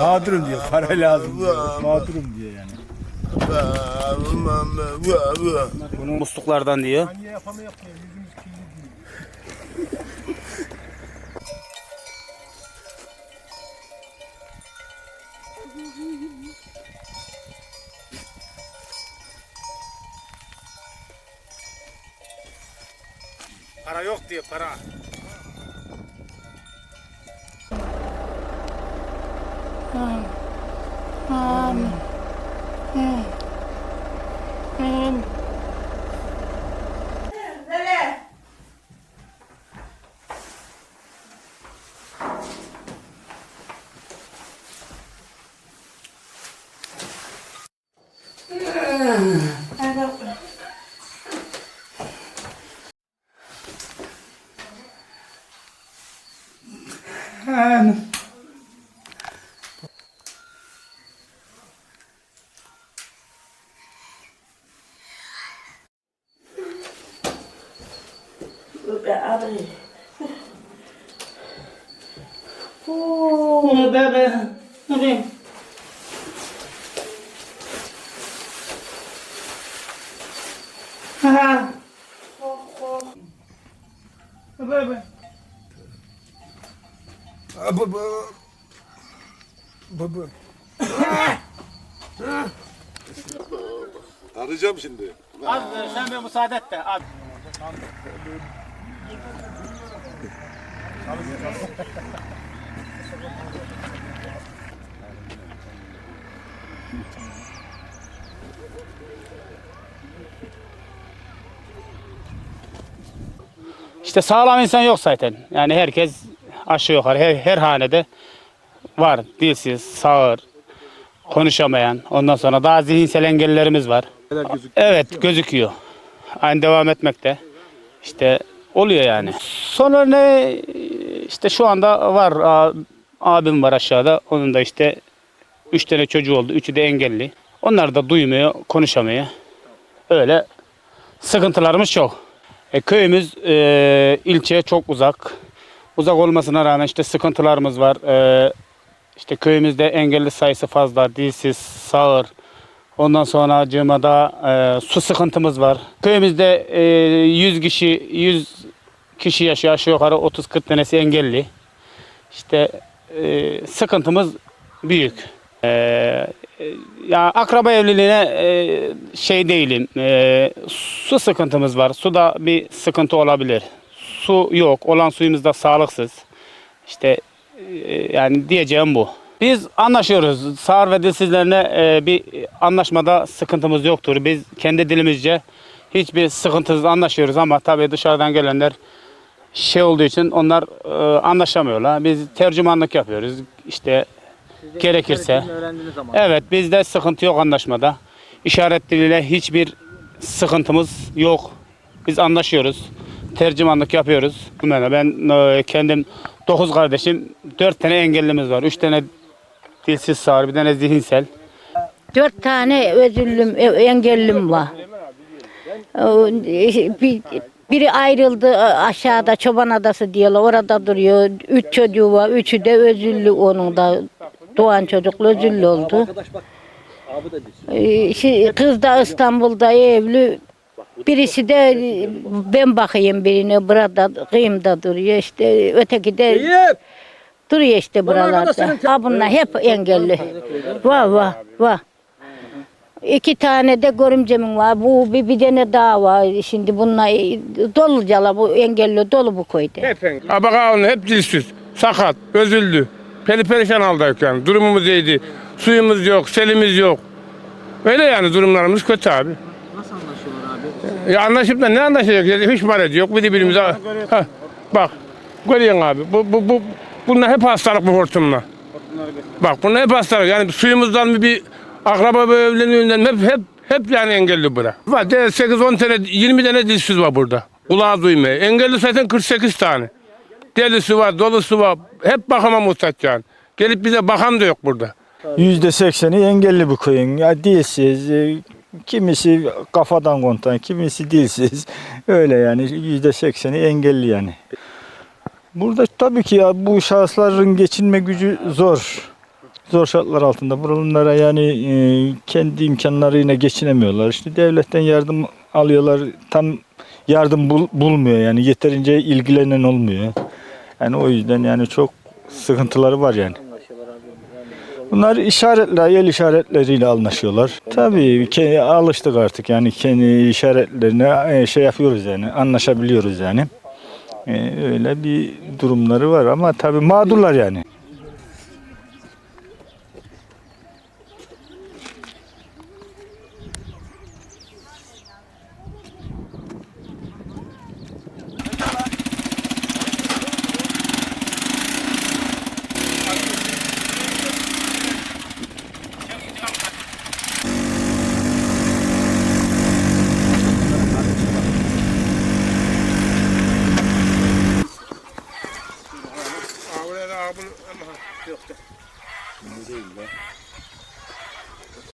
Mağdurum diyor. Para lazım diyor. Mağdurum diyor yani. Bunun musluklardan diyor. Para yok diyor para. Um, um, um. Mm. Baba. Baba. Arayacağım şimdi. Az sen bir müsaade et de. Az. İşte sağlam insan yok zaten. Yani herkes aşağı yukarı her, her hanede var. Dilsiz, sağır, konuşamayan. Ondan sonra daha zihinsel engellilerimiz var. Evet gözüküyor. Aynı devam etmekte. İşte oluyor yani. Sonra ne işte şu anda var abim var aşağıda. Onun da işte üç tane çocuğu oldu. Üçü de engelli. Onlar da duymuyor, konuşamıyor. Öyle sıkıntılarımız çok. E, köyümüz e, ilçeye çok uzak. Uzak olmasına rağmen işte sıkıntılarımız var. E, işte köyümüzde engelli sayısı fazla, dilsiz, sağır. Ondan sonra cımada e, su sıkıntımız var. Köyümüzde e, 100 kişi 100 kişi yaşıyor aşağı yukarı 30-40 tanesi engelli. İşte e, sıkıntımız büyük. E, ya akraba evliliğine e, şey değilim. E, su sıkıntımız var. Suda bir sıkıntı olabilir. Su yok. Olan suyumuz da sağlıksız. İşte e, yani diyeceğim bu. Biz anlaşıyoruz. Sağır ve dilsizlerine e, bir anlaşmada sıkıntımız yoktur. Biz kendi dilimizce hiçbir sıkıntısız anlaşıyoruz ama tabii dışarıdan gelenler şey olduğu için onlar e, anlaşamıyorlar. Biz tercümanlık yapıyoruz. İşte gerekirse. Evet bizde sıkıntı yok anlaşmada. İşaret diliyle hiçbir sıkıntımız yok. Biz anlaşıyoruz. Tercümanlık yapıyoruz. Ben, ben e, kendim 9 kardeşim, 4 tane engellimiz var. 3 tane dilsiz sağır, bir tane zihinsel. Dört tane özürlüm, e, engellim var. E, bir- Biri ayrıldı aşağıda Çoban Adası diyorlar orada duruyor. Üç çocuğu var. Üçü de özürlü onun da. Doğan çocuk özürlü oldu. Ee, şey, Kız da İstanbul'da evli. Birisi de ben bakayım birine burada kıyımda duruyor işte öteki de duruyor işte buralarda. Ha bunlar hep engelli. Var var var. İki tane de görümcemin var. Bu bir, bir tane daha var. Şimdi bunlar e, dolu cala bu engelli dolu bu köyde. Bak ha, hep dilsiz, sakat, özüldü. Peri perişan aldık yani. Durumumuz iyiydi. Suyumuz yok, selimiz yok. Öyle yani durumlarımız kötü abi. Nasıl anlaşıyorlar abi? Ya anlaşıp da ne anlaşacak? Ya, hiç maracı yok. Bir de birimize... Ha, bak, görüyorsun abi. Bu, bu, bu, bunlar hep hastalık bu hortumla. Bak bunlar hep hastalık. Yani suyumuzdan mı bir akraba bir evleniyorlar. Hep, hep, hep yani engelli bura. Var 8-10 tane, 20 tane dilsiz var burada. Kulağı duymuyor. Engelli zaten 48 tane. Delisi var, dolusu var. Hep bakıma muhtaç yani. Gelip bize bakan da yok burada. Yüzde sekseni engelli bu köyün. Ya dilsiz, e, kimisi kafadan kontan, kimisi dilsiz. Öyle yani yüzde sekseni engelli yani. Burada tabii ki ya bu şahısların geçinme gücü zor. Zor şartlar altında. Buralara yani e, kendi imkanlarıyla geçinemiyorlar. İşte devletten yardım alıyorlar. Tam yardım bul- bulmuyor yani. Yeterince ilgilenen olmuyor. Yani o yüzden yani çok sıkıntıları var yani. Bunlar işaretler, el işaretleriyle anlaşıyorlar. Tabii ke- alıştık artık yani kendi işaretlerine e, şey yapıyoruz yani anlaşabiliyoruz yani. E, öyle bir durumları var ama tabii mağdurlar yani.